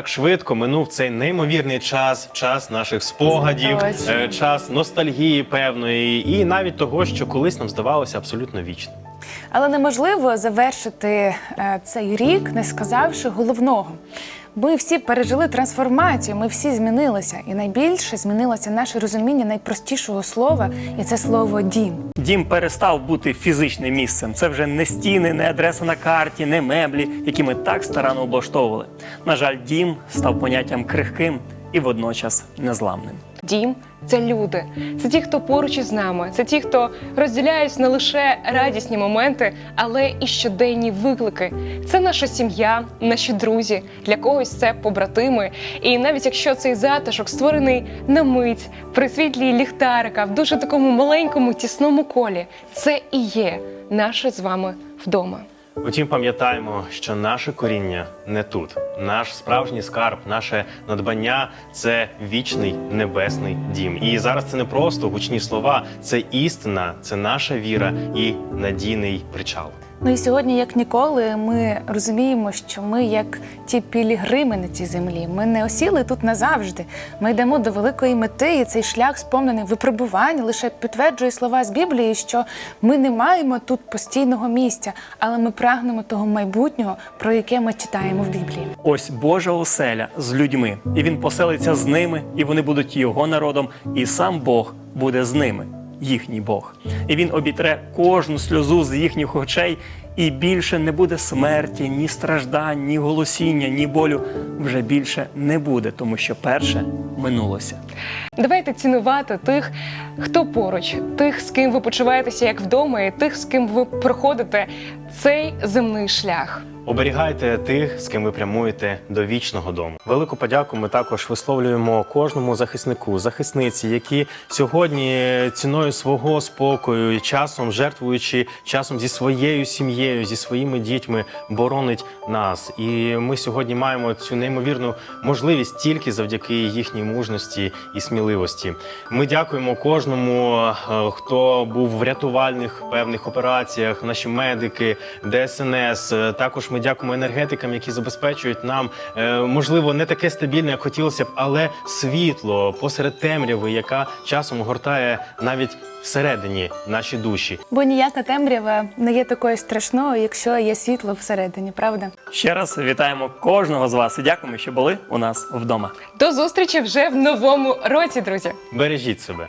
так швидко минув цей неймовірний час, час наших спогадів, е, час ностальгії певної, і навіть того, що колись нам здавалося абсолютно вічним. Але неможливо завершити е, цей рік, не сказавши головного. Ми всі пережили трансформацію, ми всі змінилися, і найбільше змінилося наше розуміння найпростішого слова, і це слово дім. Дім перестав бути фізичним місцем. Це вже не стіни, не адреса на карті, не меблі, які ми так старанно облаштовували. На жаль, дім став поняттям крихким і водночас незламним. Дім це люди, це ті, хто поруч із нами, це ті, хто розділяють не лише радісні моменти, але і щоденні виклики. Це наша сім'я, наші друзі, для когось це побратими. І навіть якщо цей затишок створений на мить при світлі ліхтарика в дуже такому маленькому тісному колі, це і є наше з вами вдома. Утім, пам'ятаємо, що наше коріння не тут. Наш справжній скарб, наше надбання це вічний небесний дім. І зараз це не просто гучні слова, це істина, це наша віра і надійний причал. Ну і сьогодні, як ніколи, ми розуміємо, що ми як ті пілігрими на цій землі. Ми не осіли тут назавжди. Ми йдемо до великої мети, і цей шлях, сповнений випробувань, лише підтверджує слова з Біблії, що ми не маємо тут постійного місця, але ми прагнемо того майбутнього, про яке ми читаємо в Біблії. Ось Божа оселя з людьми, і він поселиться з ними, і вони будуть його народом, і сам Бог буде з ними, їхній Бог. І він обітре кожну сльозу з їхніх очей, і більше не буде смерті, ні страждань, ні голосіння, ні болю. Вже більше не буде, тому що перше минулося. Давайте цінувати тих, хто поруч, тих, з ким ви почуваєтеся як вдома, і тих, з ким ви проходите цей земний шлях. Оберігайте тих, з ким ви прямуєте до вічного дому. Велику подяку ми також висловлюємо кожному захиснику, захисниці, які сьогодні ціною свого спокою, часом жертвуючи часом зі своєю сім'єю, зі своїми дітьми, боронить нас. І ми сьогодні маємо цю неймовірну можливість тільки завдяки їхній мужності і сміливості. Ми дякуємо кожному, е, хто був в рятувальних певних операціях, наші медики, ДСНС. Е, Також ми дякуємо енергетикам, які забезпечують нам е, можливо не таке стабільне, як хотілося б, але світло посеред темряви, яка часом огортає навіть всередині наші душі. Бо ніяка темрява не є такою страшною, якщо є світло всередині, правда? Ще раз вітаємо кожного з вас і дякуємо, що були у нас вдома. До зустрічі вже в новому році, друзі! Бережіть себе.